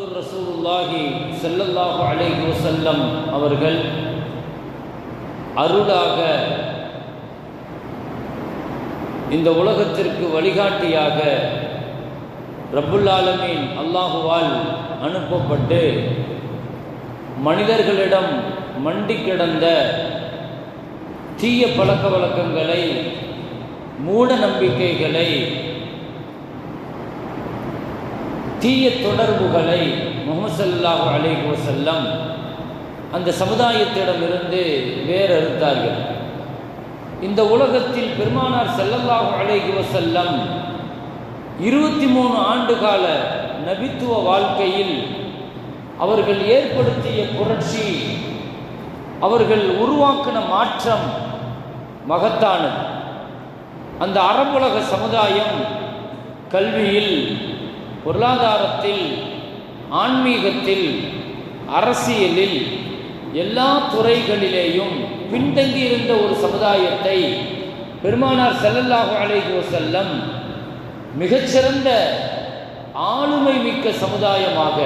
முகமது ரசூலுல்லாஹி செல்லல்லாஹு அலைஹி வசல்லம் அவர்கள் அருளாக இந்த உலகத்திற்கு வழிகாட்டியாக ரப்புல் அல்லாஹுவால் அனுப்பப்பட்டு மனிதர்களிடம் மண்டி கிடந்த தீய பழக்க வழக்கங்களை மூட நம்பிக்கைகளை தீய தொடர்புகளை முகமது ஸல்லல்லாஹு அலைஹி அந்த சமுதாயத்திடமிருந்து வேறறுத்தார்கள். இந்த உலகத்தில் பெருமானார் செல்லல்லாஹு அலைஹி வசல்லம் இருபத்தி மூணு ஆண்டு கால நபித்துவ வாழ்க்கையில் அவர்கள் ஏற்படுத்திய புரட்சி அவர்கள் உருவாக்கின மாற்றம் மகத்தானது. அந்த அரபுலக சமுதாயம் கல்வியில் பொருளாதாரத்தில் ஆன்மீகத்தில் அரசியலில் எல்லா துறைகளிலேயும் பின்தங்கியிருந்த ஒரு சமுதாயத்தை பெருமானார் செல்லல்லாஹு அலைஹி வஸல்லம் மிகச்சிறந்த ஆளுமை மிக்க சமுதாயமாக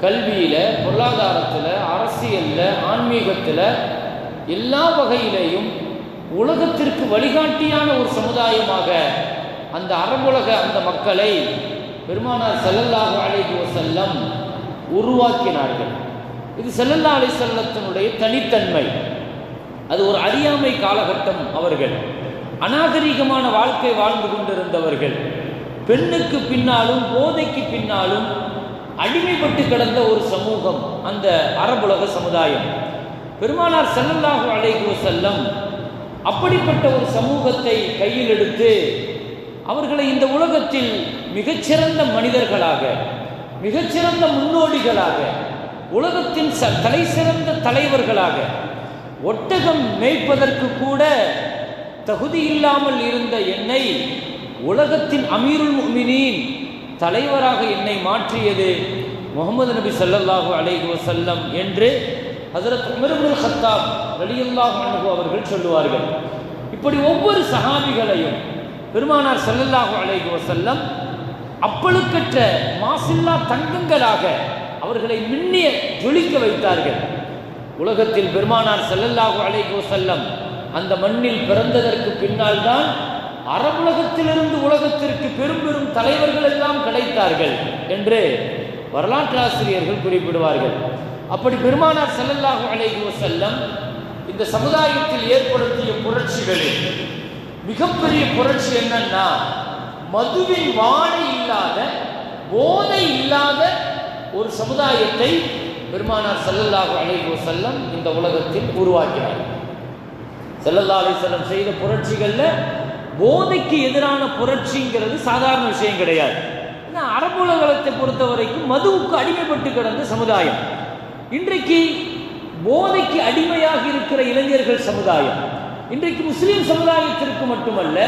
கல்வியில் பொருளாதாரத்தில் அரசியலில் ஆன்மீகத்தில் எல்லா வகையிலேயும் உலகத்திற்கு வழிகாட்டியான ஒரு சமுதாயமாக அந்த அரபுலக அந்த மக்களை பெருமானார் செல்லல்லாக அலைஹி செல்லம் உருவாக்கினார்கள். இது செல்லல்லா அலை செல்லத்தினுடைய தனித்தன்மை. அது ஒரு அறியாமை காலகட்டம் அவர்கள். அநாகரீகமான வாழ்க்கை வாழ்ந்து கொண்டிருந்தவர்கள். பெண்ணுக்கு பின்னாலும் போதைக்கு பின்னாலும் அடிமைப்பட்டு கிடந்த ஒரு சமூகம் அந்த அரபுலக சமுதாயம். பெருமானார் செல்லல்லாக அலைஹி செல்லம் அப்படிப்பட்ட ஒரு சமூகத்தை கையில் எடுத்து அவர்களை இந்த உலகத்தில் மிகச்சிறந்த மனிதர்களாக மிகச்சிறந்த முன்னோடிகளாக உலகத்தின் ச தலை சிறந்த தலைவர்களாக ஒட்டகம் மேய்ப்பதற்கு கூட தகுதி இல்லாமல் இருந்த என்னை உலகத்தின் அமீருல் முமினின் தலைவராக என்னை மாற்றியது முகமது நபி ஸல்லல்லாஹு அலைஹி வசல்லம் என்று ஹசரத் உமருபுல் ஹத்தாப் கத்தாப் அவர்கள் சொல்லுவார்கள். இப்படி ஒவ்வொரு சஹாபிகளையும் பெருமானார் ஸல்லல்லாஹு அலைஹி செல்லம் அப்பழுக்கற்ற மாசில்லா தங்கங்களாக அவர்களை மின்னிய ஜொலிக்க வைத்தார்கள். உலகத்தில் பெருமானார் ஸல்லல்லாஹு அலைஹி செல்லம் அந்த மண்ணில் பிறந்ததற்கு பின்னால் தான் அரபுலகத்திலிருந்து உலகத்திற்கு பெரும் பெரும் தலைவர்கள் எல்லாம் கிடைத்தார்கள் என்று வரலாற்று ஆசிரியர்கள் குறிப்பிடுவார்கள். அப்படி பெருமானார் ஸல்லல்லாஹு அலைஹி செல்லம் இந்த சமுதாயத்தில் ஏற்படுத்திய புரட்சிகளில் மிகப்பெரிய புரட்சி என்னன்னா மதுவின் வாழை இல்லாத போதை இல்லாத ஒரு சமுதாயத்தை பெருமானார் ஸல்லல்லாஹு அழைவோ செல்லம் இந்த உலகத்தில் உருவாக்கினார். ஸல்லல்லாஹு செல்லம் செய்த புரட்சிகளில் போதைக்கு எதிரான புரட்சிங்கிறது சாதாரண விஷயம் கிடையாது. ஏன்னா அரபுலகத்தை பொறுத்த வரைக்கும் மதுவுக்கு அடிமைப்பட்டு கிடந்த சமுதாயம். இன்றைக்கு போதைக்கு அடிமையாக இருக்கிற இளைஞர்கள் சமுதாயம். இன்றைக்கு முஸ்லீம் சமுதாயத்திற்கு மட்டுமல்ல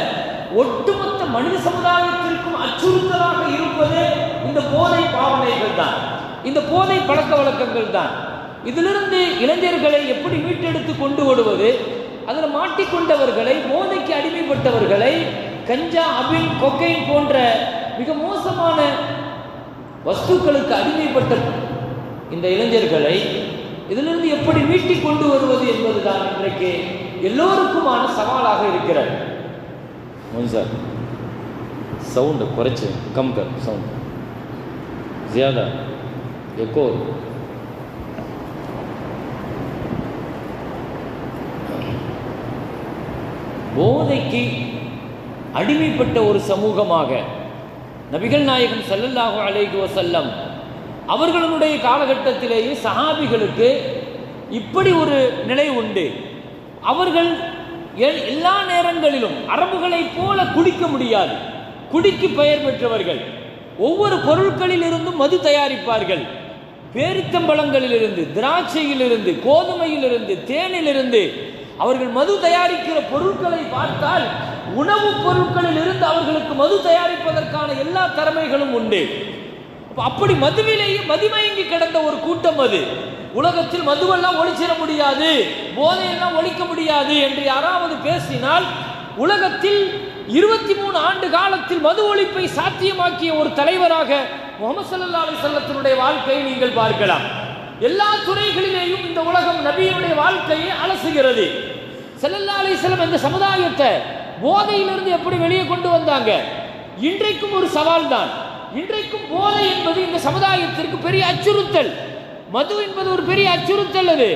ஒட்டுமொத்த மனித சமுதாயத்திற்கும் அச்சுறுத்தலாக இருப்பது இந்த போதை பாவனைகள் தான். இந்த போதை பழக்க வழக்கங்கள் தான். இதிலிருந்து இளைஞர்களை எப்படி மீட்டெடுத்து கொண்டு வருவது அதில் மாட்டிக்கொண்டவர்களை போதைக்கு அடிமைப்பட்டவர்களை கஞ்சா அபின் கொக்கைன் போன்ற மிக மோசமான வஸ்துக்களுக்கு அடிமைப்பட்ட இந்த இளைஞர்களை இதிலிருந்து எப்படி மீட்டிக் கொண்டு வருவது என்பதுதான் இன்றைக்கு எல்லோருக்குமான சவாலாக இருக்கிறது. சார் சவுண்டு குறைச்சி கம் கர் சவுண்ட். ஜியாதா எக்கோ. போதைக்கு அடிமைப்பட்ட ஒரு சமூகமாக நபிகள் நாயகம் ஸல்லல்லாஹு அலைஹி செல்லம் அவர்களுடைய காலகட்டத்திலேயே சஹாபிகளுக்கு இப்படி ஒரு நிலை உண்டு. அவர்கள் எல்- எல்லா நேரங்களிலும் அரபுகளைப் போல குடிக்க முடியாது. குடிக்கு பெயர் பெற்றவர்கள். ஒவ்வொரு பொருட்களில் இருந்தும் மது தயாரிப்பார்கள். பேரித்தம்பழங்களிலிருந்து திராட்சையிலிருந்து கோதுமையிலிருந்து தேனிலிருந்து அவர்கள் மது தயாரிக்கிற பொருட்களை பார்த்தால் உணவுப் பொருட்களில் இருந்து அவர்களுக்கு மது தயாரிப்பதற்கான எல்லா திறமைகளும் உண்டு. அப்படி மதுவிலேயே மதிமயங்கி கிடந்த ஒரு கூட்டம் அது. உலகத்தில் மதுவெல்லாம் ஒழிச்சிட முடியாது போதையெல்லாம் ஒழிக்க முடியாது என்று யாராவது பேசினால் உலகத்தில் இருபத்தி மூணு ஆண்டு காலத்தில் மது ஒழிப்பை சாத்தியமாக்கிய ஒரு தலைவராக முகமது சல்லா அலி செல்லத்தினுடைய வாழ்க்கையை நீங்கள் பார்க்கலாம். எல்லா துறைகளிலேயும் இந்த உலகம் நபியினுடைய வாழ்க்கையை அலசுகிறது. செல்லல்லா அலி செல்லம் இந்த சமுதாயத்தை போதையிலிருந்து எப்படி வெளியே கொண்டு வந்தாங்க? இன்றைக்கும் ஒரு சவால் தான் இன்றைக்கும் போதை என்பது இந்த சமுதாயத்திற்கு பெரிய அச்சுறுத்தல். மது என்பது ஒரு பெரிய அச்சுறுத்தல் அது.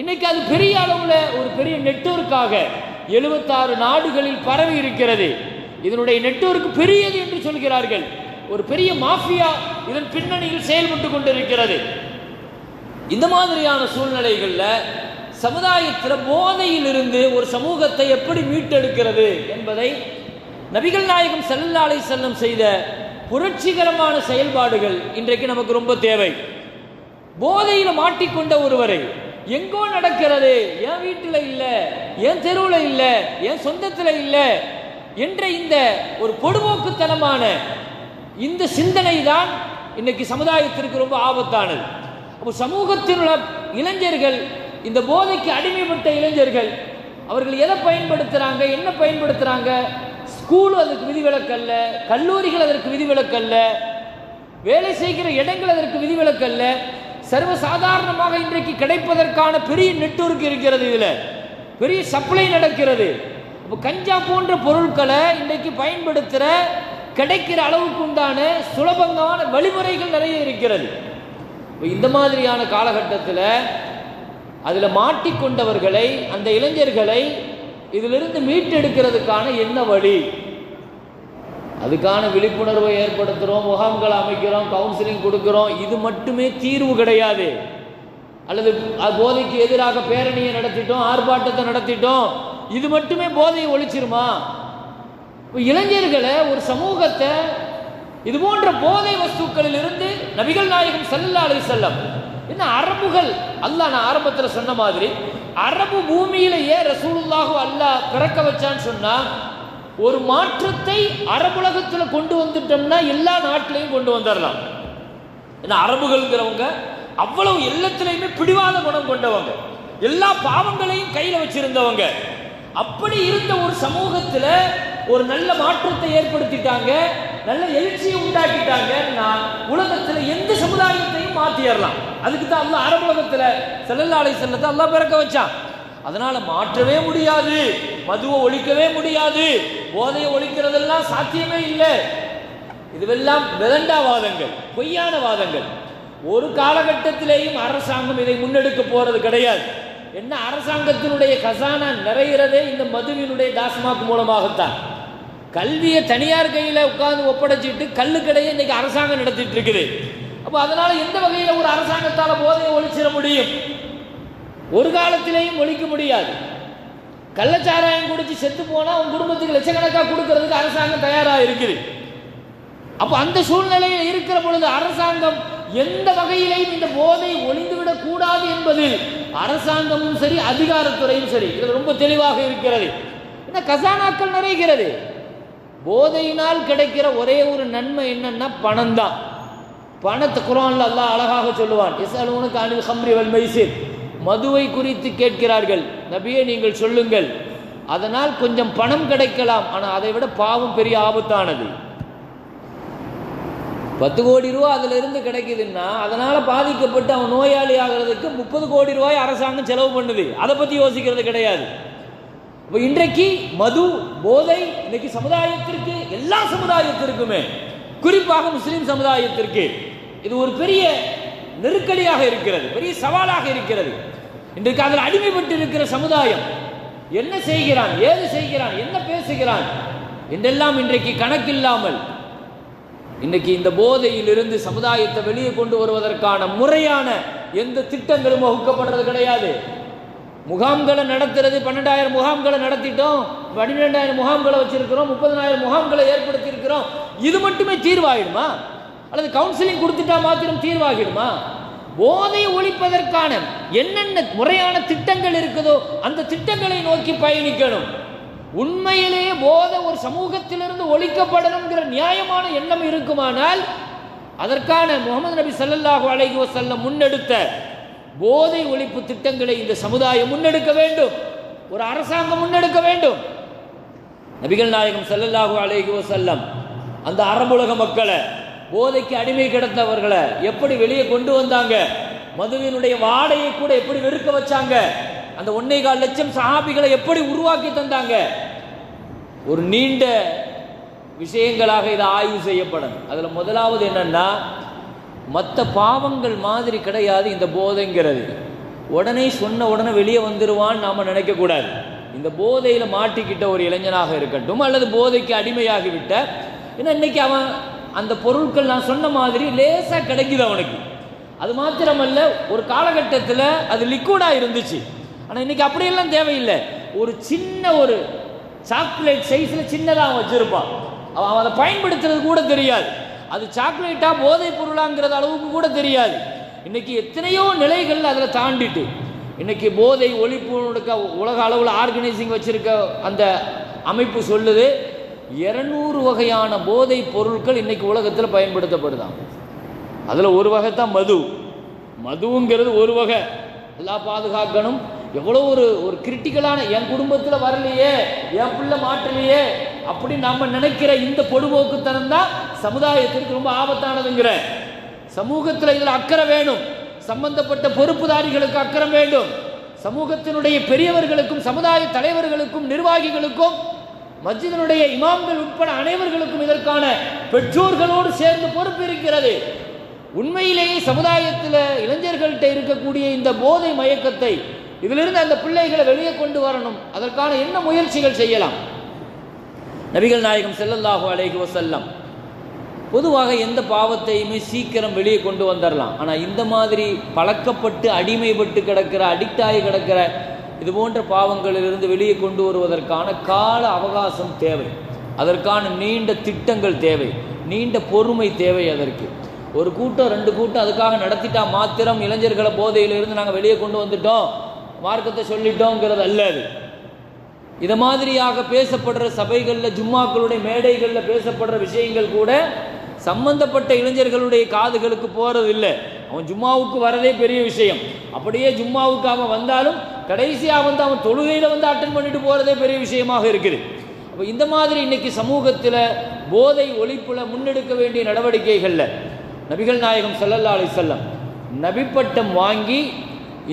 இன்னைக்கு அது பெரிய அளவில் ஒரு பெரிய நெட்வொர்க்காக எழுபத்தாறு நாடுகளில் பரவி இருக்கிறது. இதனுடைய நெட்வொர்க் பெரியது என்று சொல்கிறார்கள். ஒரு பெரிய மாஃபியா இதன் பின்னணியில் செயல்பட்டு கொண்டிருக்கிறது. இந்த மாதிரியான சூழ்நிலைகளில் சமுதாயத்தில் போதையிலிருந்து ஒரு சமூகத்தை எப்படி மீட்டெடுக்கிறது என்பதை நபிகள் நாயகம் ஸல்லல்லாஹு அலைஹி செல்லம் செய்த புரட்சிகரமான செயல்பாடுகள் இன்றைக்கு நமக்கு ரொம்ப தேவை. போதையில் மாட்டிக்கொண்ட ஒருவரை எங்கோ நடக்கிறது என் வீட்டில் இல்லை என் தெருவில் இல்லை என் சொந்தத்தில் இல்லை என்ற இந்த ஒரு பொடுபோக்குத்தனமான இந்த சிந்தனை தான் இன்னைக்கு சமுதாயத்திற்கு ரொம்ப ஆபத்தானது. அப்போ சமூகத்தில் உள்ள இளைஞர்கள் இந்த போதைக்கு அடிமைப்பட்ட இளைஞர்கள் அவர்கள் எதை பயன்படுத்துகிறாங்க என்ன பயன்படுத்துகிறாங்க ஸ்கூல் அதற்கு விதிவிலக்கல்ல கல்லூரிகள் அதற்கு விதிவிலக்கல்ல வேலை செய்கிற இடங்கள் அதற்கு விதிவிலக்கல்ல சர்வ சாதாரணமாக இன்றைக்கு கிடைப்பதற்கான பெரிய நெட்வொர்க் இருக்கிறது இதில். பெரிய சப்ளை நடக்கிறது. இப்போ கஞ்சா போன்ற பொருட்களை இன்றைக்கு பயன்படுத்துகிற கிடைக்கிற அளவுக்கு உண்டான சுலபமான வழிமுறைகள் நிறைய இருக்கிறது. இப்போ இந்த மாதிரியான காலகட்டத்தில் அதில் மாட்டிக்கொண்டவர்களை அந்த இளைஞர்களை இதிலிருந்து மீட்டெடுக்கிறதுக்கான என்ன வழி? அதுக்கான விழிப்புணர்வை ஏற்படுத்துகிறோம் முகாம்களை அமைக்கிறோம் கவுன்சிலிங் கொடுக்குறோம். இது மட்டுமே தீர்வு கிடையாது. அல்லது அது போதைக்கு எதிராக பேரணியை நடத்திட்டோம் ஆர்ப்பாட்டத்தை நடத்திட்டோம். இது மட்டுமே போதையை ஒழிச்சிருமா? இப்போ இளைஞர்களை ஒரு சமூகத்தை இது போன்ற போதை வஸ்துக்களில் இருந்து நபிகள் நாயகம் ஸல்லல்லாஹு அலைஹி செல்லம் என்ன அரபுகள்? அல்ல நான் ஆரம்பத்தில் சொன்ன மாதிரி அரபு பூமியிலேயே ஏன் ரசூலுல்லாஹு அல்லா பிறக்க வச்சான்னு சொன்னா ஒரு மாற்றத்தை அரபுலகத்தில் கொண்டு வந்துட்டோம்னா எல்லா நாட்டிலையும் கொண்டு வந்துடலாம் ஏன்னா அரபுகள்ங்கிறவங்க அவ்வளவு எல்லாத்துலேயுமே பிடிவாத குணம் கொண்டவங்க. எல்லா பாவங்களையும் கையில் வச்சிருந்தவங்க. அப்படி இருந்த ஒரு சமூகத்தில் ஒரு நல்ல மாற்றத்தை ஏற்படுத்திட்டாங்க நல்ல எழுச்சியை உண்டாக்கிட்டாங்கன்னா உலகத்தில் எந்த சமுதாயத்தையும் மாற்றிடலாம் அதுக்கு தான் அல்லாஹ் அரபுலகத்தில் செல்லல்லாலை செல்லத்தை எல்லாம் பிறக்க வச்சான். அதனால மாற்றவே முடியாது மதுவை ஒழிக்கவே முடியாது போதையை ஒழிக்கிறதெல்லாம் சாத்தியமே இல்லை. இதுவெல்லாம் விதண்டா வாதங்கள் பொய்யான வாதங்கள். ஒரு காலகட்டத்திலேயும் அரசாங்கம் இதை முன்னெடுக்க போறது கிடையாது. என்ன அரசாங்கத்தினுடைய கசானா நிறைகிறதே இந்த மதுவினுடைய டாஸ்மாக் மூலமாகத்தான். கல்வியை தனியார் கையில் உட்கார்ந்து ஒப்படைச்சிட்டு கல்லுக்கடையை இன்னைக்கு அரசாங்கம் நடத்திட்டு இருக்குது அப்போ அதனால எந்த வகையில் ஒரு அரசாங்கத்தால் போதையை ஒழிச்சிட முடியும்? ஒரு காலத்திலேயும் ஒழிக்க முடியாது. கள்ளச்சாராயம் குடிச்சு செத்து போனால் உன் குடும்பத்துக்கு லட்சக்கணக்காக கொடுக்கறதுக்கு அரசாங்கம் தயாராக இருக்குது. அப்போ அந்த சூழ்நிலையில் இருக்கிற பொழுது அரசாங்கம் எந்த வகையிலையும் இந்த போதை ஒளிந்துவிடக் கூடாது என்பதில் அரசாங்கமும் சரி அதிகாரத்துறையும் சரி இது ரொம்ப தெளிவாக இருக்கிறது. என்ன கசானாக்கள் நிறைகிறது. போதையினால் கிடைக்கிற ஒரே ஒரு நன்மை என்னன்னா பணம் தான் பணத்தை குரான்ல அல்லாஹ் அழகாக சொல்லுவான் இஸ்அலூனுக்கு அணில் ஹம்ரி வல் மைசீர். மதுவை குறித்து கேட்கிறார்கள். நபியே நீங்கள் சொல்லுங்கள். அதனால் கொஞ்சம் பணம் கிடைக்கலாம். ஆனால் அதை விட பாவம் பெரிய ஆபத்தானது. பத்து கோடி ரூபா அதுல இருந்து கிடைக்குதுன்னா அதனால பாதிக்கப்பட்டு அவன் நோயாளி ஆகிறதுக்கு முப்பது கோடி ரூபாய் அரசாங்கம் செலவு பண்ணுது. அதை பத்தி யோசிக்கிறது கிடையாது. இப்போ இன்றைக்கு மது போதை இன்னைக்கு சமுதாயத்திற்கு எல்லா சமுதாயத்திற்குமே குறிப்பாக முஸ்லீம் சமுதாயத்திற்கு இது ஒரு பெரிய நெருக்கடியாக இருக்கிறது பெரிய சவாலாக இருக்கிறது. இன்றைக்கு அதில் அடிமைப்பட்டு இருக்கிற சமுதாயம் என்ன செய்கிறான் ஏது செய்கிறான் என்ன பேசுகிறான் என்றெல்லாம் இன்றைக்கு கணக்கில்லாமல் இன்றைக்கு இந்த போதையிலிருந்து சமுதாயத்தை வெளியே கொண்டு வருவதற்கான முறையான எந்த திட்டங்களும் வகுக்கப்படுறது கிடையாது. முகாம்களை நடத்துறது பன்னெண்டாயிரம் முகாம்களை நடத்திட்டோம் பன்னிரெண்டாயிரம் முகாம்களை வச்சிருக்கிறோம் முப்பதனாயிரம் முகாம்களை ஏற்படுத்தி இருக்கிறோம் இது மட்டுமே தீர்வாயிடுமா? அல்லது கவுன்சிலிங் கொடுத்துட்டா மாத்திரம் தீர்வாகிடுமா? போதையை ஒழிப்பதற்கான என்னென்ன முறையான திட்டங்கள் இருக்குதோ அந்த திட்டங்களை நோக்கி பயணிக்கணும். உண்மையிலேயே போதை ஒரு சமூகத்திலிருந்து ஒழிக்கப்படணுங்கிற நியாயமான எண்ணம் இருக்குமானால் அதற்கான முகமது நபி சல்லல்லாஹு அலைஹி வஸல்லம் முன்னெடுத்த போதை ஒழிப்பு திட்டங்களை இந்த சமுதாயம் முன்னெடுக்க வேண்டும். ஒரு அரசாங்கம் முன்னெடுக்க வேண்டும். நபிகள் நாயகம் சல்லல்லாஹு அலைஹி வசல்லம் அந்த அரபுலக மக்களை போதைக்கு அடிமை கிடந்தவர்களை எப்படி வெளியே கொண்டு வந்தாங்க? மதுவினுடைய வாடையை கூட எப்படி வெறுக்க வச்சாங்க? அந்த ஒன்னே கால் லட்சம் சஹாபிகளை எப்படி உருவாக்கி தந்தாங்க? ஒரு நீண்ட விஷயங்களாக இது ஆய்வு செய்யப்படும் அதில் முதலாவது என்னன்னா மற்ற பாவங்கள் மாதிரி கிடையாது இந்த போதைங்கிறது. உடனே சொன்ன உடனே வெளியே வந்துடுவான்னு நாம் நினைக்கக்கூடாது. இந்த போதையில் மாட்டிக்கிட்ட ஒரு இளைஞனாக இருக்கட்டும் அல்லது போதைக்கு அடிமையாகிவிட்ட ஏன்னா இன்னைக்கு அவன் அந்த பொருட்கள் நான் சொன்ன மாதிரி லேசாக கிடைக்குது அவனுக்கு. அது மாத்திரமல்ல ஒரு காலகட்டத்தில் அது லிக்விடாக இருந்துச்சு. ஆனால் இன்னைக்கு அப்படியெல்லாம் தேவையில்லை. ஒரு சின்ன ஒரு சாக்லேட் சைஸில் சின்னதாக அவன் வச்சுருப்பான். அவன் அவன் அதை பயன்படுத்துறது கூட தெரியாது. அது சாக்லேட்டாக போதைப் பொருளாங்கிறது அளவுக்கு கூட தெரியாது. இன்னைக்கு எத்தனையோ நிலைகள் அதில் தாண்டிட்டு இன்னைக்கு போதை ஒழிப்பு உலக அளவில் ஆர்கனைசிங் வச்சுருக்க அந்த அமைப்பு சொல்லுது. இருநூறு வகையான போதை பொருட்கள் இன்னைக்கு உலகத்தில் பயன்படுத்தப்படுதான். அதில் ஒரு வகை தான் மது. மதுங்கிறது ஒரு வகை. எல்லாம் பாதுகாக்கணும். எவ்வளோ ஒரு ஒரு கிரிட்டிக்கலான என் குடும்பத்தில் வரலையே என் பிள்ளை மாற்றலையே அப்படின்னு நம்ம நினைக்கிற இந்த பொடுபோக்குத்தனம் தான் சமுதாயத்திற்கு ரொம்ப ஆபத்தானதுங்கிற. சமூகத்தில் இதில் அக்கறை வேணும். சம்பந்தப்பட்ட பொறுப்புதாரிகளுக்கு அக்கறை வேண்டும். சமூகத்தினுடைய பெரியவர்களுக்கும் சமுதாய தலைவர்களுக்கும் நிர்வாகிகளுக்கும் மஸ்ஜிதனுடைய இமாம்கள் உட்பட அனைவர்களுக்கும் இதற்கான பெற்றோர்களோடு சேர்ந்து பொறுப்பு இருக்கிறது. உண்மையிலேயே சமுதாயத்தில் இளைஞர்கள்ட்ட இருக்கக்கூடிய இந்த போதை மயக்கத்தை இதிலிருந்து அந்த பிள்ளைகளை வெளியே கொண்டு வரணும். அதற்கான என்ன முயற்சிகள் செய்யலாம்? நபிகள் நாயகம் செல்லல்லாஹோ அலைஹி வசல்லம் பொதுவாக எந்த பாவத்தையுமே சீக்கிரம் வெளியே கொண்டு வந்துடலாம் ஆனால் இந்த மாதிரி பழக்கப்பட்டு அடிமைப்பட்டு கிடக்கிற அடிக்ட் ஆகி கிடக்கிற இது போன்ற பாவங்களிலிருந்து வெளியே கொண்டு வருவதற்கான கால அவகாசம் தேவை. அதற்கான நீண்ட திட்டங்கள் தேவை. நீண்ட பொறுமை தேவை அதற்கு. ஒரு கூட்டம் ரெண்டு கூட்டம் அதுக்காக நடத்திட்டா மாத்திரம் இளைஞர்களை போதையிலிருந்து நாங்கள் வெளியே கொண்டு வந்துட்டோம். மார்க்கத்தை சொல்லிட்டோங்கிறது அல்ல அது. இதை மாதிரியாக பேசப்படுற சபைகளில் ஜும்மாக்களுடைய மேடைகளில் பேசப்படுற விஷயங்கள் கூட சம்பந்தப்பட்ட இளைஞர்களுடைய காதுகளுக்கு போகிறது இல்லை அவன் ஜும்மாவுக்கு வரதே பெரிய விஷயம். அப்படியே ஜும்மாவுக்கு அவன் வந்தாலும் கடைசியாக வந்து அவன் தொழுகையில் வந்து அட்டன் பண்ணிட்டு போகிறதே பெரிய விஷயமாக இருக்குது. அப்போ இந்த மாதிரி இன்னைக்கு சமூகத்தில் போதை ஒழிப்பில் முன்னெடுக்க வேண்டிய நடவடிக்கைகளில் நபிகள் நாயகம் சல்லல்லா அலி வஸல்லம் நபிப்பட்டம் வாங்கி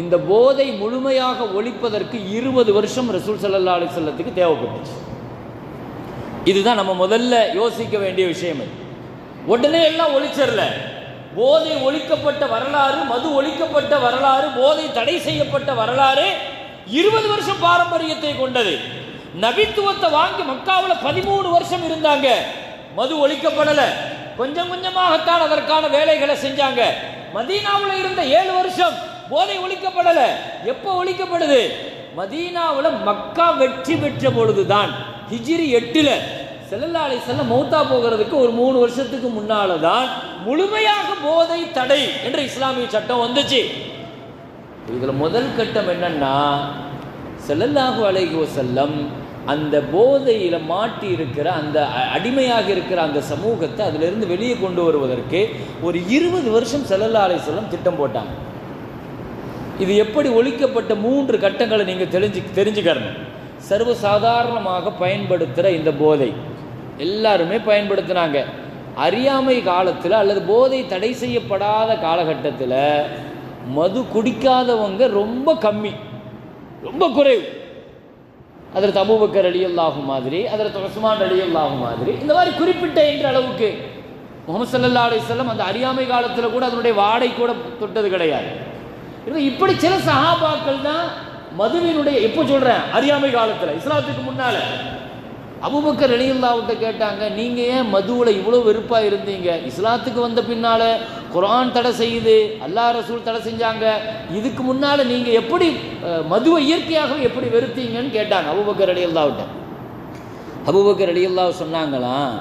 இந்த போதை முழுமையாக ஒழிப்பதற்கு இருபது வருஷம் ரசூல் சல்லல்லா அலி வஸல்லத்துக்கு தேவைப்பட்டுச்சு. இதுதான் நம்ம முதல்ல யோசிக்க வேண்டிய விஷயம் உடனே எல்லாம் ஒழிச்சிடல. போதை ஒழிக்கப்பட்ட வரலாறு மது ஒழிக்கப்பட்ட வரலாறு போதை தடை செய்யப்பட்ட வரலாறு இருபது வருஷம் பாரம்பரியத்தை கொண்டது. நபித்துவத்தை வாங்கி மக்காவில் பதிமூணு வருஷம் இருந்தாங்க. மது ஒழிக்கப்படல. கொஞ்சம் கொஞ்சமாகத்தான் அதற்கான வேலைகளை செஞ்சாங்க. மதீனாவில் இருந்த ஏழு வருஷம் போதை ஒழிக்கப்படல. எப்போ ஒழிக்கப்படுது? மதீனாவில் மக்கா வெற்றி பெற்ற பொழுதுதான். ஹிஜிரி எட்டுல. ஸல்லல்லாஹு அலைஹி மௌத்தா போகிறதுக்கு ஒரு மூணு வருஷத்துக்கு முன்னால தான் முழுமையாக போதை தடை என்ற இஸ்லாமிய சட்டம் வந்துச்சு. இதில் முதல் கட்டம் என்னன்னா செல்லல்லாஹு அலைகோ செல்லம் அந்த போதையில் மாட்டி இருக்கிற அந்த அடிமையாக இருக்கிற அந்த சமூகத்தை அதிலிருந்து வெளியே கொண்டு வருவதற்கு ஒரு இருபது வருஷம் செல்லல்லா அலை செல்லம் திட்டம் போட்டாங்க. இது எப்படி ஒழிக்கப்பட்ட மூன்று கட்டங்களை நீங்கள் தெரிஞ்சு தெரிஞ்சுக்கணும் சர்வசாதாரணமாக பயன்படுத்துகிற இந்த போதை. எல்லாருமே பயன்படுத்தினாங்க. அறியாமை காலத்தில் அல்லது போதை தடை செய்யப்படாத காலகட்டத்தில் மது குடிக்காதவங்க ரொம்ப கம்மி. ரொம்ப குறைவு. அதில் தபுபக்கர் அழியல்லாகும் மாதிரி அதில் உஸ்மான் அழியல்லாகும் மாதிரி இந்த மாதிரி குறிப்பிட்ட என்ற அளவுக்கு முகமது சல்லா அலிஸ்லாம் அந்த அறியாமை காலத்தில் கூட அதனுடைய வாடை கூட தொட்டது கிடையாது. இப்படி சில சகாபாக்கள் தான் மதுவினுடைய எப்போ சொல்கிறேன் அறியாமை காலத்தில் இஸ்லாத்துக்கு முன்னால் அபுபக்கர் அலியுல்லாவிட்ட கேட்டாங்க நீங்க ஏன் மதுவில் இவ்வளோ வெறுப்பாக இருந்தீங்க? இஸ்லாத்துக்கு வந்த பின்னால குரான் தடை செய்யுது அல்லா ரசூல் தடை செஞ்சாங்க. இதுக்கு முன்னால நீங்கள் எப்படி மதுவை இயற்கையாகவே எப்படி வெறுத்தீங்கன்னு கேட்டாங்க அபுபக்கர் அலியுல்லாவிட்ட அபுபக்கர் அலியுல்லாஹ் சொன்னாங்களாம்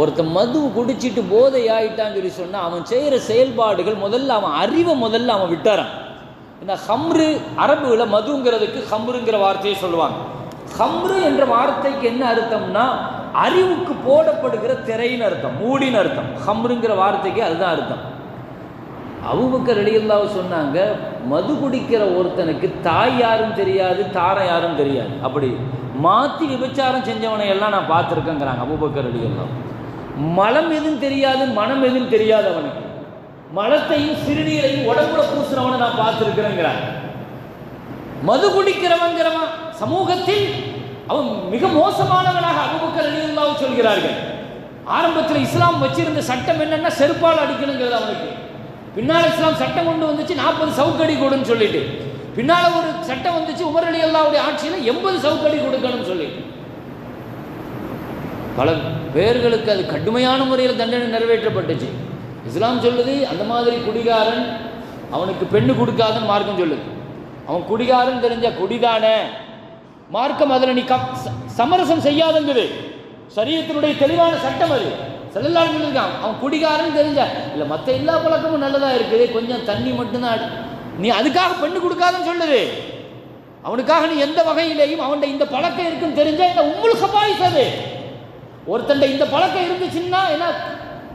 ஒருத்தன் மது குடிச்சிட்டு போதை ஆயிட்டான்னு சொல்லி சொன்னால் அவன் செய்கிற செயல்பாடுகள் முதல்ல அவன் அறிவை முதல்ல அவன் விட்டாரான் இந்த ஹம்ரு அரபுவில் மதுங்கிறதுக்கு ஹம்ருங்கிற வார்த்தையை சொல்லுவாங்க. ஹம்ரு என்ற வார்த்தைக்கு என்ன அர்த்தம்னா அறிவுக்கு போடப்படுகிற திரைன்னு அர்த்தம் மூடின்னு அர்த்தம். ஹம்ருங்கிற வார்த்தைக்கு அதுதான் அர்த்தம். அபூபக்கர் ரலியல்லாஹு சொன்னாங்க மது குடிக்கிற ஒருத்தனுக்கு தாய் யாரும் தெரியாது தாரம் யாரும் தெரியாது. அப்படி மாற்றி விபச்சாரம் செஞ்சவனை எல்லாம் நான் பார்த்துருக்கேங்கிறாங்க அபுபக்கர் ரலியல்லாஹு மலம் எதுவும் தெரியாது மனம் எதுவும் தெரியாது அவனுக்கு மலத்தையும் சிறுநீரையும் உடம்புல பூசுறவனை நான் பார்த்துருக்கிறேங்கிறாங்க. மது குடிக்கிறவங்கிறவன் சமூகத்தில் அவன் மிக மோசமானவனாக அபுபக்கர் அலியுல்லாவை சொல்கிறார்கள். ஆரம்பத்தில் இஸ்லாம் வச்சிருந்த சட்டம் என்னன்னா செருப்பால் அடிக்கணுங்கிறது அவனுக்கு. பின்னால் இஸ்லாம் சட்டம் கொண்டு வந்துச்சு நாற்பது சவுக்கடி கொடுன்னு சொல்லிட்டு. பின்னால் ஒரு சட்டம் வந்துச்சு உமர் அலி அல்லாவுடைய ஆட்சியில் எண்பது சவுக்கடி கொடுக்கணும்னு சொல்லிட்டு. பல பேர்களுக்கு அது கடுமையான முறையில் தண்டனை நிறைவேற்றப்பட்டுச்சு. இஸ்லாம் சொல்லுது அந்த மாதிரி குடிகாரன் அவனுக்கு பெண்ணு கொடுக்காதன்னு மார்க்கம் சொல்லுது. அவன் குடிகாரன் தெரிஞ்ச குடிதானே? மார்க்கம் அதில் நீ கம் ச- சமரசம் செய்யாதுங்குது சரீரத்தினுடைய தெளிவான சட்டம் அது. செல்லலாம் இருக்கான் அவன் குடிகாரன்னு தெரிஞ்ச. இல்லை மற்ற எல்லா பழக்கமும் நல்லதாக இருக்குது. கொஞ்சம் தண்ணி மட்டும்தான் நீ அதுக்காக பெண்ணு கொடுக்காதன்னு சொல்லுது. அவனுக்காக நீ எந்த வகையிலேயும் அவன்கிட்ட இந்த பழக்கம் இருக்குன்னு தெரிஞ்சா இந்த உங்களுக்கு கபாயிஸ் ஒருத்தண்ட இந்த பழக்கம் இருந்துச்சுன்னா என்ன?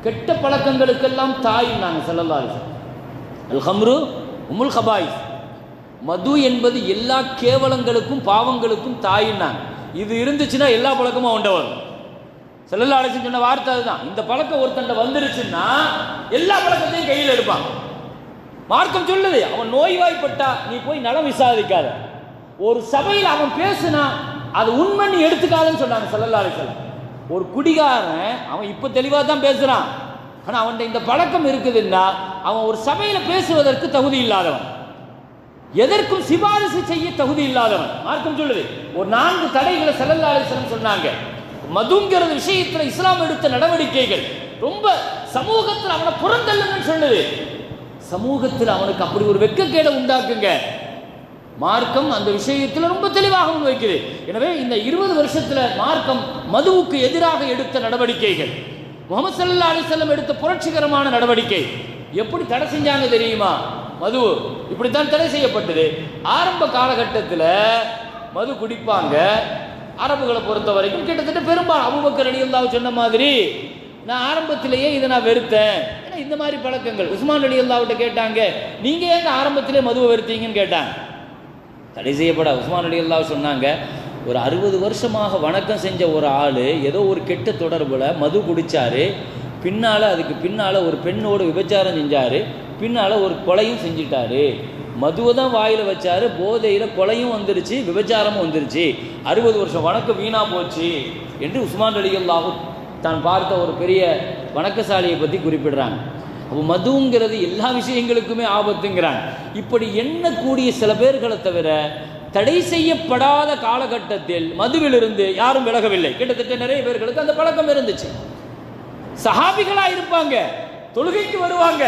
கெட்ட பழக்கங்களுக்கெல்லாம் தாய் நாங்கள் செல்லலாம் அல் ஹம்ரு உமுல் ஹபாயிஸ் மது என்பது எல்லா கேவலங்களுக்கும் பாவங்களுக்கும் தாயின்னாங்க இது இருந்துச்சுன்னா எல்லா பழக்கமும் அவன்கிட்ட வரும். செல்லல்லா சொன்ன வார்த்தை அதுதான். இந்த பழக்கம் ஒருத்தண்ட வந்துருச்சுன்னா எல்லா பழக்கத்தையும் கையில் எடுப்பான். மார்க்கம் சொல்லுது அவன் நோய்வாய்ப்பட்டா நீ போய் நலம் விசாரிக்காத. ஒரு சபையில் அவன் பேசுனா அது உண்மை நீ எடுத்துக்காதன்னு சொன்னாங்க செல்லல்லா அழைச்சலாம் ஒரு குடிகாரன் அவன் இப்போ தெளிவாக தான் பேசுகிறான் ஆனால் அவன்கிட்ட இந்த பழக்கம் இருக்குதுன்னா அவன் ஒரு சபையில் பேசுவதற்கு தகுதி இல்லாதவன். எதற்கும் சிபாரிசு செய்ய தகுதி இல்லாதவன். மார்க்கம் சொல்லுது ஒரு நான்கு தடைகளை செல்லல்லா அலிஸ்லம் சொன்னாங்க. மதுங்கிறது விஷயத்துல இஸ்லாம் எடுத்த நடவடிக்கைகள். ரொம்ப சமூகத்தில் அவனை புறந்தள்ளுன்னு சொல்லுது. சமூகத்தில் அவனுக்கு அப்படி ஒரு வெக்கக்கேடை உண்டாக்குங்க. மார்க்கம் அந்த விஷயத்தில் ரொம்ப தெளிவாக முன்வைக்குது எனவே இந்த இருபது வருஷத்தில் மார்க்கம் மதுவுக்கு எதிராக எடுத்த நடவடிக்கைகள். முகமது சல்லா அலிசல்லம் எடுத்த புரட்சிகரமான நடவடிக்கை. எப்படி தடை செஞ்சாங்க தெரியுமா? மது. இப்படித்தான் தடை செய்யப்பட்டது. ஆரம்ப காலகட்டத்தில் மது குடிப்பாங்க. அரபுகளை பொறுத்த வரைக்கும் கிட்டத்தட்ட பெரும்பாலும் அபுபக்கர் அலி சொன்ன மாதிரி நான் ஆரம்பத்திலேயே இதை நான் வெறுத்தேன். ஏன்னா இந்த மாதிரி பழக்கங்கள். உஸ்மான் அலி கேட்டாங்க நீங்க ஏங்க ஆரம்பத்திலே மதுவை வெறுத்தீங்கன்னு கேட்டாங்க. தடை செய்யப்பட உஸ்மான் அலி சொன்னாங்க ஒரு அறுபது வருஷமாக வணக்கம் செஞ்ச ஒரு ஆள் ஏதோ ஒரு கெட்ட தொடர்பில் மது குடிச்சாரு. பின்னால் அதுக்கு பின்னால் ஒரு பெண்ணோடு விபச்சாரம் செஞ்சார். பின்னால் ஒரு கொலையும் செஞ்சிட்டாரு. மதுவை தான் வாயில் வச்சார் போதையில் கொலையும் வந்துருச்சு விபச்சாரமும் வந்துருச்சு. அறுபது வருஷம் வணக்கம் வீணா போச்சு என்று உஸ்மான் அலி அல்லாஹ் தான் பார்த்த ஒரு பெரிய வணக்கசாலியை பற்றி குறிப்பிடுறாங்க. அப்போ மதுங்கிறது எல்லா விஷயங்களுக்குமே ஆபத்துங்கிறாங்க. இப்படி எண்ணக்கூடிய சில பேர்களை தவிர தடை செய்யப்படாத காலகட்டத்தில் மதுவிலிருந்து யாரும் விலகவில்லை. கிட்டத்தட்ட நிறைய பேர்களுக்கு அந்த பழக்கம் இருந்துச்சு. சஹாபிகளாக இருப்பாங்க. தொழுகைக்கு வருவாங்க.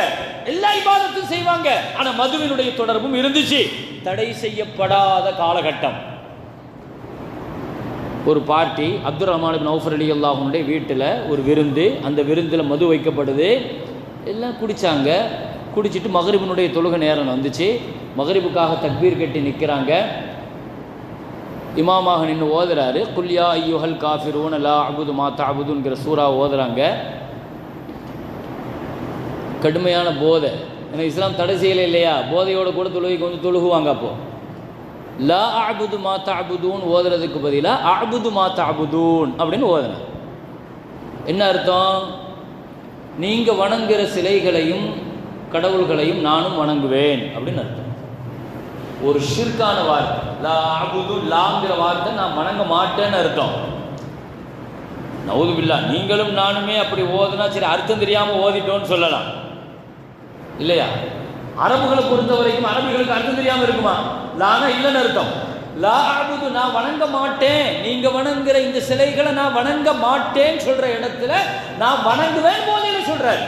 எல்லா இபாதத்தும் செய்வாங்க. ஆனா மதுவினுடைய தொடர்பும் இருந்துச்சு. தடை செய்யப்படாத காலகட்டம். ஒரு பார்ட்டி அப்துல் ரஹ்மான் நௌஃபர் அலி அல்லாஹனுடைய வீட்டில் ஒரு விருந்து அந்த விருந்தில் மது வைக்கப்படுது. எல்லாம் குடித்தாங்க குடிச்சிட்டு மகரிபினுடைய தொழுகை நேரம் வந்துச்சு. மகரிபுக்காக தக்பீர் கட்டி நிற்கிறாங்க இமாமாக நின்று ஓதுறாரு. குல்யா ஐயோஹல் காஃபிரூன் லா அபுது மாத்தா அபுதுங்கிற சூறா ஓதுறாங்க. கடுமையான போதை. ஏன்னா இஸ்லாம் தடை செய்யலை இல்லையா? போதையோட கூட தொழுகி கொஞ்சம் தொழுகுவாங்க அப்போ. லா அபுது மா தாபுதூன் ஓதுறதுக்கு பதிலாக அபுது மா தாபுதூன் அப்படின்னு ஓதுனேன் என்ன அர்த்தம்? நீங்கள் வணங்குகிற சிலைகளையும் கடவுள்களையும் நானும் வணங்குவேன் அப்படின்னு அர்த்தம். ஒரு ஷிர்கான வார்த்தை. லா அபுது லாங்கிற வார்த்தை நான் வணங்க மாட்டேன்னு அர்த்தம். நவுதுபில்லா நீங்களும் நானுமே அப்படி ஓதுனா சரி அர்த்தம் தெரியாமல் ஓதிட்டோன்னு சொல்லலாம். இல்லையா? அரபுகளை பொறுத்த வரைக்கும் அரபிகளுக்கு அர்த்தம் தெரியாமல் இருக்குமா? லானா இல்லைன்னு அர்த்தம். லா அபுது நான் வணங்க மாட்டேன். நீங்க வணங்குற இந்த சிலைகளை நான் வணங்க மாட்டேன்னு சொல்ற இடத்துல நான் வணங்குவேன் போதேன்னு சொல்றாரு.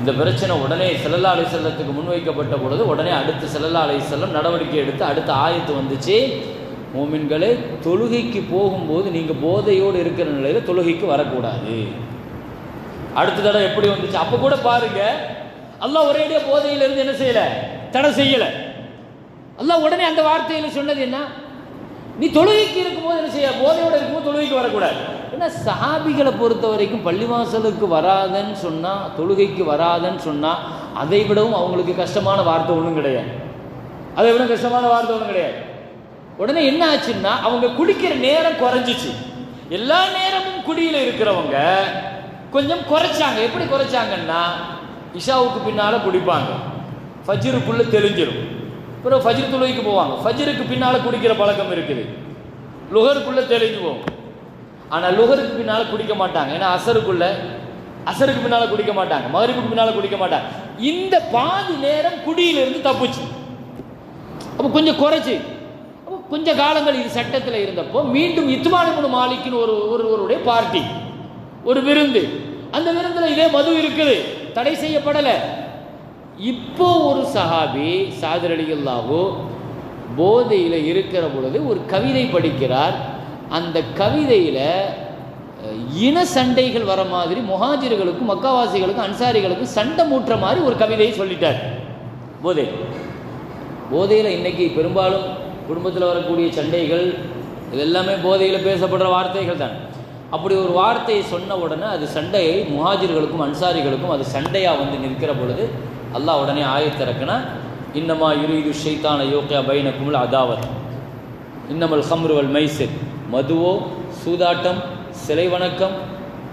இந்த பிரச்சனை உடனே செல்லல்லா அலை செல்லத்துக்கு முன்வைக்கப்பட்ட பொழுது உடனே அடுத்து செல்லல்லா அலை செல்லம் நடவடிக்கை எடுத்து அடுத்த ஆயத்து வந்துச்சு. மோமின்களே தொழுகைக்கு போகும்போது நீங்கள் போதையோடு இருக்கிற நிலையில் தொழுகைக்கு வரக்கூடாது. அடுத்த தடவை எப்படி வந்துச்சு? அப்போ கூட பாருங்க. அல்லாஹ் ஒரேடியாக போதையிலிருந்து என்ன செய்யலை? தடை செய்யலை. அல்லாஹ் உடனே அந்த வார்த்தையில் சொன்னது என்ன? நீ தொழுகைக்கு இருக்கும்போது என்ன செய்ய? போதையோடு இருக்கும்போது தொழுகைக்கு வரக்கூடாது. ஏன்னா சஹாபிகளை பொறுத்த வரைக்கும் பள்ளிவாசலுக்கு வராதன்னு சொன்னால் தொழுகைக்கு வராதன்னு சொன்னால் அதை விடவும் அவங்களுக்கு கஷ்டமான வார்த்தை ஒன்றும் கிடையாது. அதை விட கஷ்டமான வார்த்தை ஒன்றும் கிடையாது. உடனே என்ன ஆச்சுன்னா அவங்க குடிக்கிற நேரம் குறைஞ்சிச்சு. எல்லா நேரமும் குடியில் இருக்கிறவங்க கொஞ்சம் குறைச்சாங்க. எப்படி குறைச்சாங்கன்னா இஷாவுக்கு பின்னால் குடிப்பாங்க. ஃபஜ்ருக்குள்ள தெளிஞ்சிரும். அப்புறம் ஃபஜ்ரு தொழுகைக்கு போவாங்க. ஃபஜ்ருக்கு பின்னால் குடிக்கிற பழக்கம் இருக்குது. லுகருக்குள்ள தெளிஞ்சு போகும் ஆனால் லுகருக்கு பின்னால் குடிக்க மாட்டாங்க. ஏன்னா அசருக்குள்ள அசருக்கு பின்னால் குடிக்க மாட்டாங்க. மகரிப்புக்கு பின்னால் குடிக்க மாட்டாங்க. இந்த பாதி நேரம் குடியிலிருந்து தப்புச்சு. அப்போ கொஞ்சம் குறைச்சி. அப்போ கொஞ்சம் காலங்கள் இது சட்டத்தில் இருந்தப்போ மீண்டும் இத்துமானிமுனு மாலிக்குன்னு ஒரு ஒருவருடைய பார்ட்டி. ஒரு விருந்து. அந்த விருந்தில் இதே மது இருக்குது. தடை செய்யப்படலை. இப்போ ஒரு சஹாபி சாதர் போதையில் இருக்கிற பொழுது ஒரு கவிதை படிக்கிறார். அந்த கவிதையில் இன சண்டைகள் வர மாதிரி முஹாஜிர்களுக்கும் மக்காவாசிகளுக்கும் அன்சாரிகளுக்கும் சண்டை மூட்டுற மாதிரி ஒரு கவிதையை சொல்லிட்டார். போதை. போதையில் இன்னைக்கு பெரும்பாலும் குடும்பத்தில் வரக்கூடிய சண்டைகள் இது எல்லாமே போதையில் பேசப்படுற வார்த்தைகள் தான். அப்படி ஒரு வார்த்தையை சொன்ன உடனே அது சண்டையை முஹாஜிர்களுக்கும் அன்சாரிகளுக்கும் அது சண்டையாக வந்து நிற்கிற பொழுது அல்லாஹ் உடனே ஆயத்திறக்குனா இன்னமா யுரீது ஷைத்தான யோக்கியா குமல் அதாவத். இன்னமல் ஹம்ருவல் மைசிர். மதுவோ சூதாட்டம் சிலை வணக்கம்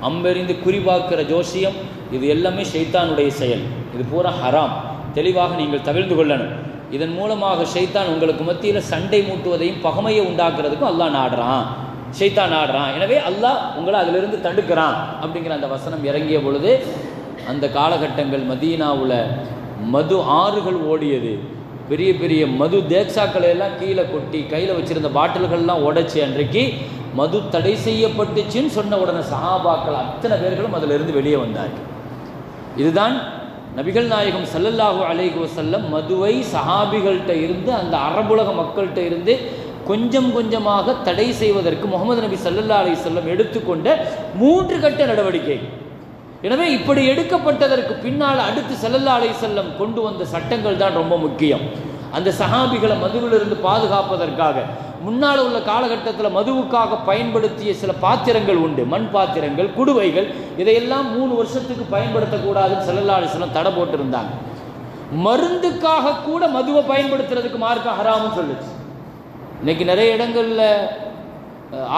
அம்பெறிந்து குறிபாக்கிற ஜோசியம் இது எல்லாமே ஷைத்தானுடைய செயல். இது பூரா ஹராம். தெளிவாக நீங்கள் தவிர்ந்து கொள்ளணும். இதன் மூலமாக ஷைத்தான் உங்களுக்கு மத்தியில் சண்டை மூட்டுவதையும் பகமையை உண்டாக்குறதுக்கும் அல்லாஹ் நாடுறான். ஷைத்தான் நாடுறான் எனவே அல்லாஹ் உங்களை அதிலிருந்து தடுக்கிறான் அப்படிங்கிற அந்த வசனம் இறங்கிய பொழுது அந்த காலகட்டங்கள் மதீனாவில் மது ஆறுகள் ஓடியது. பெரிய பெரிய மது தேக்சாக்களை எல்லாம் கீழே கொட்டி கையில் வச்சிருந்த பாட்டில்கள்லாம் உடைச்சி அன்றைக்கு மது தடை செய்யப்பட்டுச்சுன்னு சொன்ன உடனே சஹாபாக்கள் அத்தனை பேர்களும் அதிலிருந்து வெளியே வந்தார்கள். இதுதான் நபிகள் நாயகம் சல்லல்லாஹு அலைஹி வசல்லம் மதுவை சஹாபிகள்கிட்ட இருந்து அந்த அரபுலக மக்கள்கிட்ட இருந்து கொஞ்சம் கொஞ்சமாக தடை செய்வதற்கு முகமது நபி சல்லல்லா அலி செல்லம் எடுத்துக்கொண்ட மூன்று கட்ட நடவடிக்கை. எனவே இப்படி எடுக்கப்பட்டதற்கு பின்னால் அடுத்து செல்லல்லா அலைஹி செல்லம் கொண்டு வந்த சட்டங்கள் தான் ரொம்ப முக்கியம். அந்த சஹாபிகளை மதுவிலிருந்து பாதுகாப்பதற்காக. முன்னால் உள்ள காலகட்டத்தில் மதுவுக்காக பயன்படுத்திய சில பாத்திரங்கள் உண்டு. மண் பாத்திரங்கள் குடுவைகள் இதையெல்லாம் மூணு வருஷத்துக்கு பயன்படுத்தக்கூடாதுன்னு செல்லல்லா அலைஹி தடை போட்டிருந்தாங்க. மருந்துக்காக கூட மதுவை பயன்படுத்துறதுக்கு மார்க்கம் ஹராமும் சொல்லுச்சு. இன்னைக்கு நிறைய இடங்களில்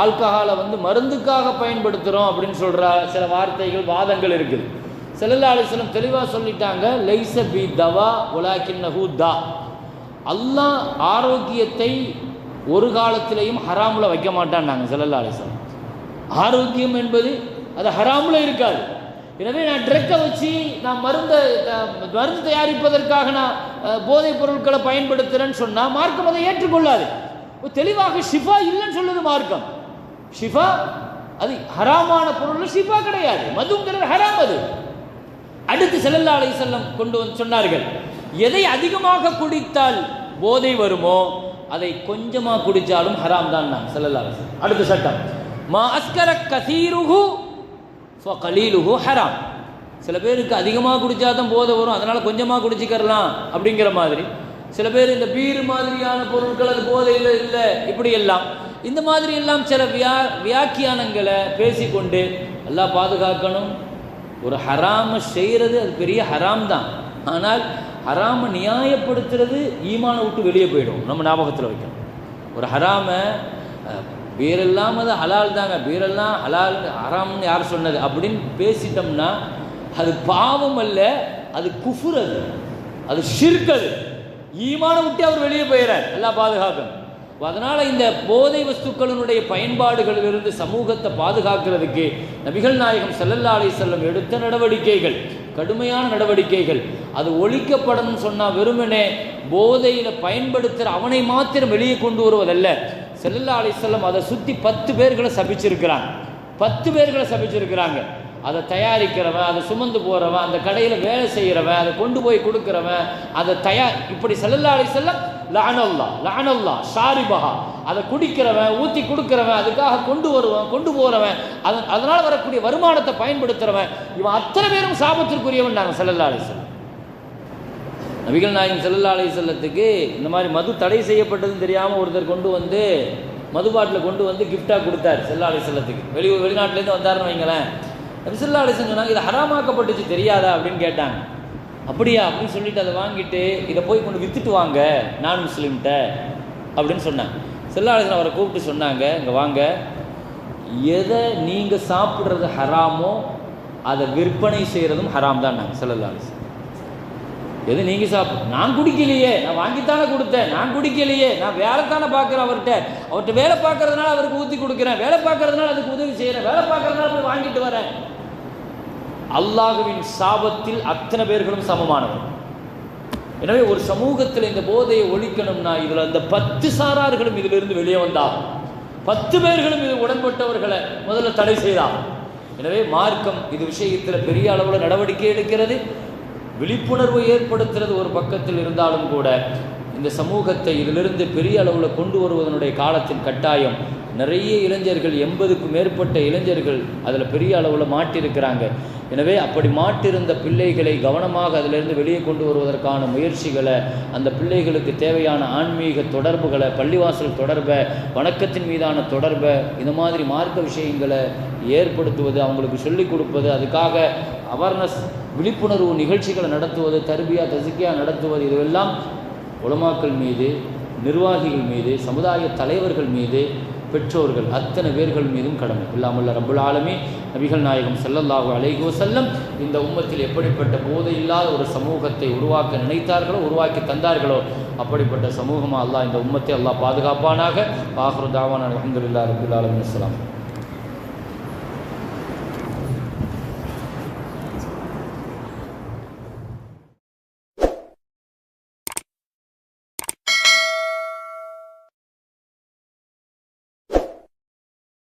ஆல்கஹாலை வந்து மருந்துக்காக பயன்படுத்துகிறோம் அப்படின்னு சொல்கிற சில வார்த்தைகள் வாதங்கள் இருக்குது. ஸல்லல்லாஹு அலைஹி தெளிவாக சொல்லிட்டாங்க லைச பி தவா உலாக்கின்னஹு தா. அல்லாஹ் ஆரோக்கியத்தை ஒரு காலத்திலையும் ஹராமில் வைக்க மாட்டான் நாங்கள் அலைஹி ஆரோக்கியம் என்பது அது ஹராமில் இருக்காது. எனவே நான் ட்ரக்கை வச்சு நான் மருந்தை மருந்து தயாரிப்பதற்காக நான் போதைப் பொருட்களை பயன்படுத்துகிறேன்னு சொன்னால் மார்க்கம் அதை ஏற்றுக்கொள்ளாது. தெளிவாக ஷிஃபா இல்லைன்னு சொல்லுது மார்க்கம். ஷிஃபா அது ஹராமான பொருள் ஷிஃபா கிடையாது. மதுங்கிறது ஹராம் அது. அடுத்து செல்லல்லா அலை செல்லம் கொண்டு வந்து சொன்னார்கள் எதை அதிகமாக குடித்தால் போதை வருமோ அதை கொஞ்சமாக குடித்தாலும் ஹராம் தான் நான். செல்லல்லா அலை அடுத்த சட்டம் மா அஸ்கர கசீருகு கலீலுகு ஹராம். சில பேருக்கு அதிகமாக குடித்தா தான் போதை வரும் அதனால் கொஞ்சமாக குடிச்சிக்கிறலாம் அப்படிங்கிற மாதிரி. சில பேர் இந்த பீர் மாதிரியான பொருட்கள் அது போதையில் இல்லை இப்படி எல்லாம். இந்த மாதிரி எல்லாம் சில வியா வியாக்கியானங்களை பேசிக்கொண்டு எல்லாம் பாதுகாக்கணும். ஒரு ஹராமை செய்கிறது அது பெரிய ஹராம் தான். ஆனால் ஹராமை நியாயப்படுத்துறது ஈமானை விட்டு வெளியே போயிடும். நம்ம ஞாபகத்தில் வைக்கணும். ஒரு ஹராமை அஹ், பீரெல்லாம் அது ஹலால் தாங்க. பீரெல்லாம் ஹலால் ஹராம்னு யார் சொன்னது? அப்படின்னு பேசிட்டோம்னா அது பாவம் அல்ல அது குஃபுர் அது. அது ஷிர்க் அது. ஈமான விட்டு அவர் வெளியே போயிறார். எல்லாம் பாதுகாக்கணும். அதனால் இந்த போதை வஸ்துக்களினுடைய பயன்பாடுகளிலிருந்து சமூகத்தை பாதுகாக்கிறதுக்கு நபிகள் நாயகம் செல்லல்லா அலி செல்லம் எடுத்த நடவடிக்கைகள் கடுமையான நடவடிக்கைகள். அது ஒழிக்கப்படணும்னு சொன்னால் வெறுமனே போதையில் பயன்படுத்துகிற அவனை மாத்திரம் வெளியே கொண்டு வருவதல்ல. செல்லல்லா அலி செல்லம் அதை சுற்றி பத்து பேர்களை சபிச்சிருக்கிறாங்க. பத்து பேர்களை சபிச்சிருக்கிறாங்க. அதை தயாரிக்கிறவன் அதை சுமந்து போகிறவன் அந்த கடையில் வேலை செய்கிறவன் அதை கொண்டு போய் கொடுக்குறவன் அதை தயார் இப்படி ஸல்லல்லாஹு அலைஹி வஸல்லம் லானல்லா லானல்லா ஷாரிபஹா அதை குடிக்கிறவன் ஊற்றி கொடுக்குறவன் அதுக்காக கொண்டு வருவன் கொண்டு போகிறவன் அது அதனால் வரக்கூடிய வருமானத்தை பயன்படுத்துகிறவன் இவன் அத்தனை பேரும் சாபத்திற்குரியவன் நாங்கள் ஸல்லல்லாஹு அலைஹி வஸல்லம். நபிகள் நாயகம் ஸல்லல்லாஹு செல்லத்துக்கு இந்த மாதிரி மது தடை செய்யப்பட்டதுன்னு தெரியாமல் ஒருத்தர் கொண்டு வந்து மது பாட்டில் கொண்டு வந்து கிஃப்டாக கொடுத்தார் ஸல்லல்லாஹு அலைஹி செல்லத்துக்கு வெளி வெளிநாட்டிலேருந்து வந்தாருன்னு வைங்களேன். நபி அலிசன் சொன்னாங்க இது ஹராமாக்கப்பட்டுச்சு தெரியாதா? அப்படின்னு கேட்டாங்க. அப்படியா? அப்படின்னு சொல்லிட்டு அதை வாங்கிட்டு இதை போய் கொண்டு வித்துட்டு வாங்க நான் முஸ்லீம்கிட்ட அப்படின்னு சொன்னாங்க. செல்லா அலிசன் அவரை கூப்பிட்டு சொன்னாங்க இங்கே வாங்க. எதை நீங்கள் சாப்பிட்றது ஹராமோ அதை விற்பனை செய்கிறதும் ஹராம் தான் நாங்கள் சொல்லலாம் எது நீங்கள் சாப்பிடும் நான் குடிக்கலையே நான் வாங்கித்தானே கொடுத்தேன் நான் குடிக்கலையே நான் வேலை தானே பார்க்குறேன் அவர்கிட்ட. அவர்கிட்ட வேலை பார்க்கறதுனால அவருக்கு ஊற்றி கொடுக்குறேன் வேலை பார்க்கறதுனால அதுக்கு உதவி செய்கிறேன் வேலை பார்க்கறதுனால போய் வாங்கிட்டு வரேன். அல்லாஹுவின் சாபத்தில் அத்தனை பேர்களும் சமமானவர். எனவே ஒரு சமூகத்தில் இந்த போதையை ஒழிக்கணும்னா இதில் அந்த பத்து சாரார்களும் இதிலிருந்து வெளியே வந்தா பத்து பேர்களும் இது உடன்பட்டவர்களை முதல்ல தடை செய்தார் எனவே மார்க்கம் இது விஷயத்தில் பெரிய அளவில் நடவடிக்கை எடுக்கிறது. விழிப்புணர்வை ஏற்படுத்துறது ஒரு பக்கத்தில் இருந்தாலும் கூட இந்த சமூகத்தை இதிலிருந்து பெரிய அளவில் கொண்டு வருவதனுடைய காலத்தின் கட்டாயம். நிறைய இளைஞர்கள் எண்பதுக்கும் மேற்பட்ட இளைஞர்கள் அதில் பெரிய அளவில் மாட்டியிருக்கிறாங்க எனவே அப்படி மாட்டிருந்த பிள்ளைகளை கவனமாக அதிலிருந்து வெளியே கொண்டு வருவதற்கான முயற்சிகளை அந்த பிள்ளைகளுக்கு தேவையான ஆன்மீக தொடர்புகளை பள்ளிவாசல் தொடர்பை வணக்கத்தின் மீதான தொடர்பை இந்த மாதிரி மார்க்க விஷயங்களை ஏற்படுத்துவது அவங்களுக்கு சொல்லிக் கொடுப்பது அதுக்காக அவேர்னஸ் விழிப்புணர்வு நிகழ்ச்சிகளை நடத்துவது தர்பியா தசிக்கியா நடத்துவது இதுவெல்லாம் உலமாக்கள் மீது நிர்வாகிகள் மீது சமுதாய தலைவர்கள் மீது பெற்றோர்கள் அத்தனை பேர்கள் மீதும் கடமை. இல்லாமல் ரபுல் ஆலமி நபிகள் நாயகம் செல்லல்லாஹு அலைகோ செல்லம் இந்த உம்மத்தில் எப்படிப்பட்ட போதை இல்லாத ஒரு சமூகத்தை உருவாக்க நினைத்தார்களோ உருவாக்கி தந்தார்களோ அப்படிப்பட்ட சமூகமாக அல்லாஹ் இந்த உம்மத்தை அல்லாஹ் பாதுகாப்பானாக. ஆஹ்ரு தாவான அலமதுல்லா ரபுல் ஆலமின். அஸ்லாம்